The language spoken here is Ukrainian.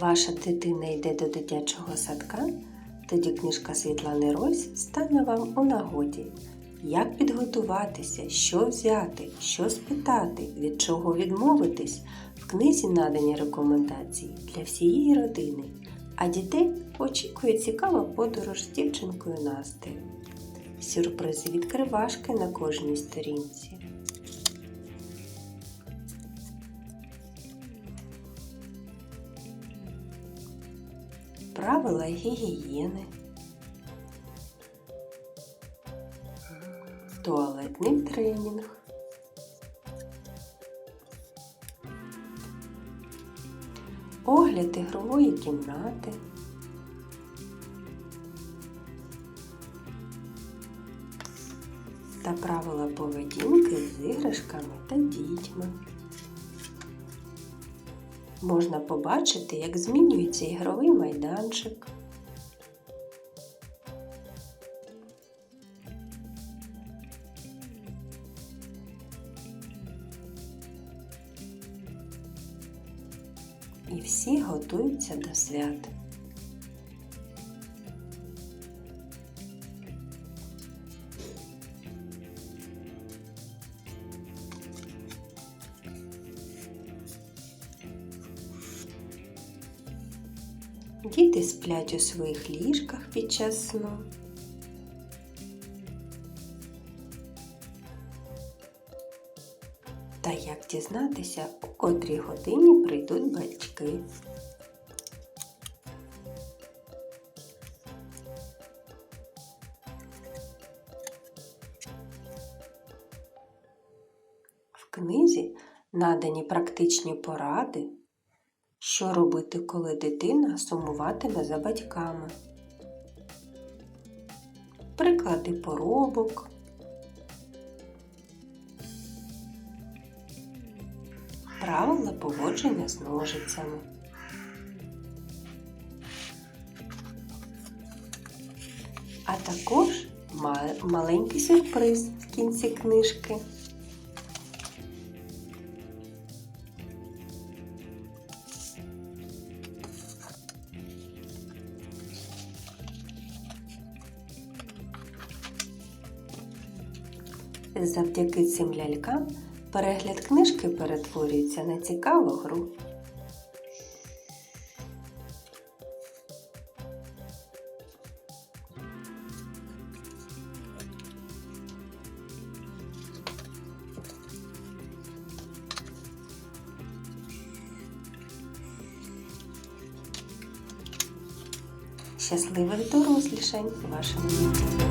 Ваша дитина йде до дитячого садка, тоді книжка Світлани Рось стане вам у нагоді. Як підготуватися, що взяти, що спитати, від чого відмовитись, в книзі надані рекомендації для всієї родини, а дітей очікує цікава подорож з дівчинкою Настею. Сюрпризи відкривашки на кожній сторінці. Правила гігієни. Туалетний тренінг. Огляд ігрової кімнати. Та правила поведінки з іграшками та дітьми. Можна побачити, як змінюється ігровий майданчик. І всі готуються до свят. Діти сплять у своїх ліжках під час сну. Та як дізнатися, у котрій годині прийдуть батьки. В книзі надані практичні поради, що робити, коли дитина сумуватиме за батьками. Приклади поробок. Правила поводження з ножицями. А також маленький сюрприз в кінці книжки. Завдяки цим лялькам перегляд книжки перетворюється на цікаву гру. Щасливих дорослішань вашим дітям!